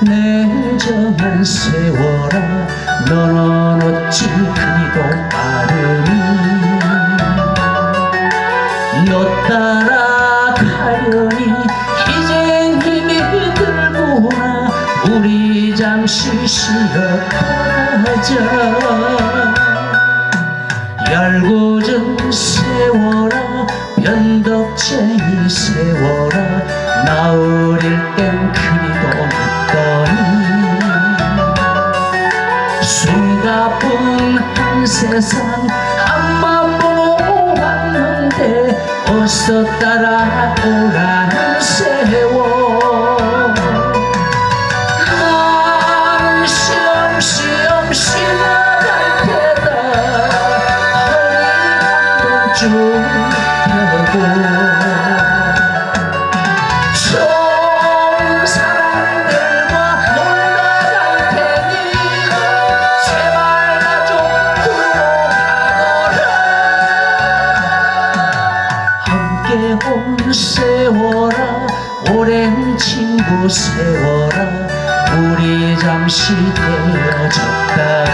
냉정한 세월아 너는 어찌 그리도 빠르니? 너 따라가려니 이젠 힘이 들구나? 우리 잠시 쉬어가자. 얄궂은 세월아 변덕쟁이 세월아 나 한 세상 앞만 보고 왔는데 어서 따라 함께 온 세워라 오랜 친구 세워라 우리 잠시 헤어졌다가.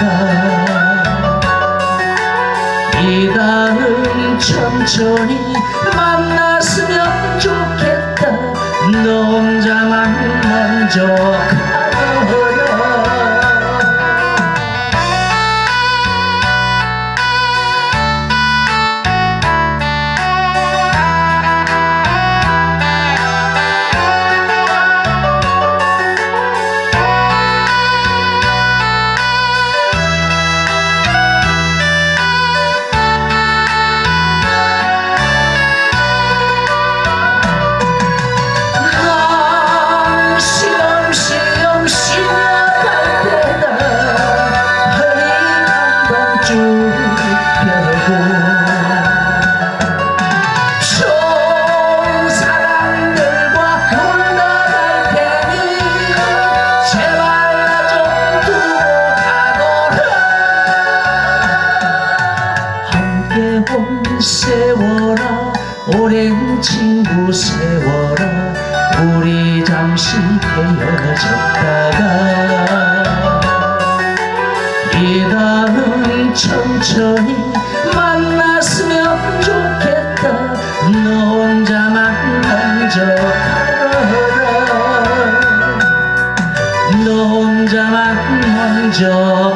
이 다음 천천히 만났으면 좋겠다. 너 혼자만 먼저 세워라. 오랜 친구 세워라. 우리 잠시 헤어졌다가 이 다음 천천히 만났으면 좋겠다. 너 혼자만 가거라. 너 혼자만 먼저